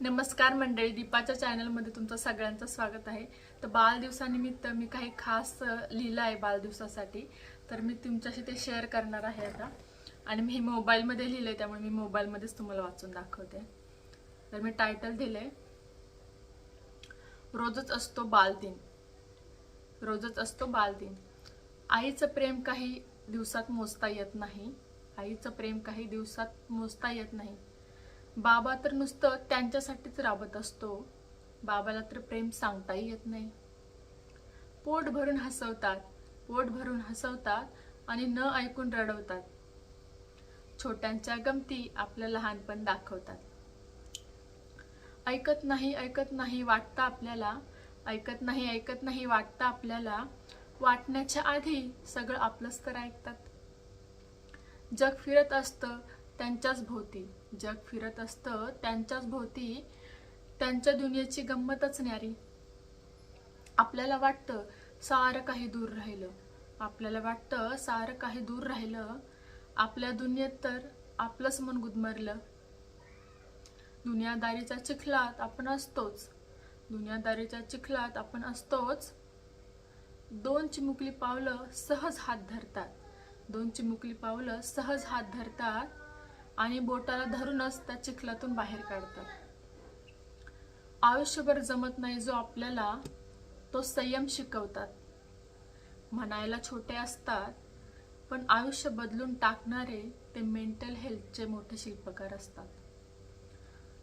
नमस्कार मंडळी दीपाच्या चॅनलमध्ये तुमचं सगळ्यांचं स्वागत आहे. तर बालदिवसानिमित्त मी काही खास लिहिलं आहे बालदिवसासाठी. तर मी तुमच्याशी ते शेअर करणार आहे आता. आणि मी हे मोबाईलमध्ये लिहिलं आहे त्यामुळे मी मोबाईलमध्येच तुम्हाला वाचून दाखवते. तर मी टायटल दिले रोजच असतो बालदिन. रोजच असतो बालदिन. आईचं प्रेम काही दिवसात मोजता येत नाही. आईचं प्रेम काही दिवसात मोजता येत नाही. बाबा तर नुसतं त्यांच्यासाठीच राबत असतो. बाबाला तर प्रेम सांगताही येत नाही. पोट भरून हसवतात पोट भरून हसवतात आणि न ऐकून रडवतात. छोट्यांच्या गमती आपलं लहानपण दाखवतात. ऐकत नाही ऐकत नाही वाटतं आपल्याला ऐकत नाही ऐकत नाही वाटतं आपल्याला वाटण्याच्या आधी सगळं आपलंच तर ऐकतात. जग फिरत असतं त्यांच्याच भोवती. जग फिरत असतं त्यांच्याच भोवती. त्यांच्या दुनियेची गंमतच न्यारी. आपल्याला वाटतं सारं काही दूर राहिलं. आपल्याला वाटतं सारं काही दूर राहिलं. आपल्या दुनियेत तर आपलंच मन गुदमरलं. दुनियादारीच्या चिखलात आपण असतोच. दुनियादारीच्या चिखलात आपण असतोच. दोन चिमुकली पावलं सहज हात धरतात. दोन चिमुकली पावलं सहज हात धरतात. आणि बोटाला धरूनच त्या चिखलातून बाहेर काढतात. आयुष्यभर जमत नाही जो आपल्याला तो संयम शिकवतात. म्हणायला छोटे असतात पण आयुष्य बदलून टाकणारे ते मेंटल हेल्थचे मोठे शिल्पकार असतात.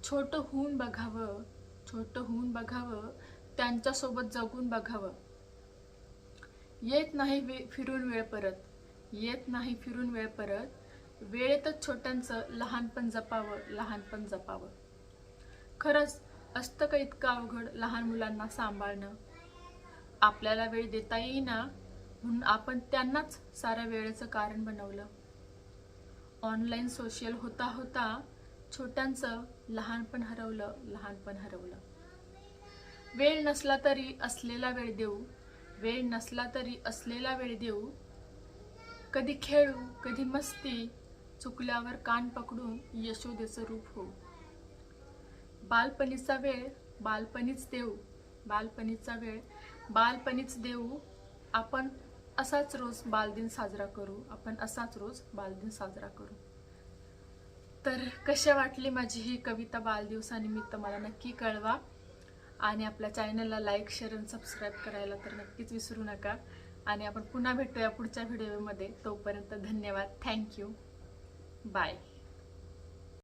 छोटं होऊन बघावं छोटं होऊन बघावं त्यांच्यासोबत जगून बघावं. येत नाही वे फिरून वेळ परत येत नाही फिरून वेळ परत वेळेतच छोट्यांचं लहानपण जपावं लहानपण जपावं. खरंच असतं का इतकं अवघड लहान मुलांना सांभाळणं. आपल्याला वेळ देता येईना म्हणून आपण त्यांनाच साऱ्या वेळेचं कारण बनवलं. ऑनलाईन सोशल होता होता छोट्यांचं लहानपण हरवलं लहानपण हरवलं. वेळ नसला तरी असलेला वेळ देऊ वेळ नसला तरी असलेला वेळ देऊ. कधी खेळू कधी मस्ती चुकल्यावर कान पकडून यशोदेचं रूप होऊ. बालपणीचा वेळ बालपणीच देऊ बालपणीचा वेळ बालपणीच देऊ. आपण असाच रोज बालदिन साजरा करू आपण असाच रोज बालदिन साजरा करू. तर कशा वाटली माझी ही कविता बालदिवसानिमित्त मला नक्की कळवा. आणि आपल्या चॅनलला लाईक शेअर आणि सबस्क्राईब करायला तर नक्कीच विसरू नका. आणि आपण पुन्हा भेटूया पुढच्या व्हिडिओमध्ये. तोपर्यंत धन्यवाद. Thank you. Bye.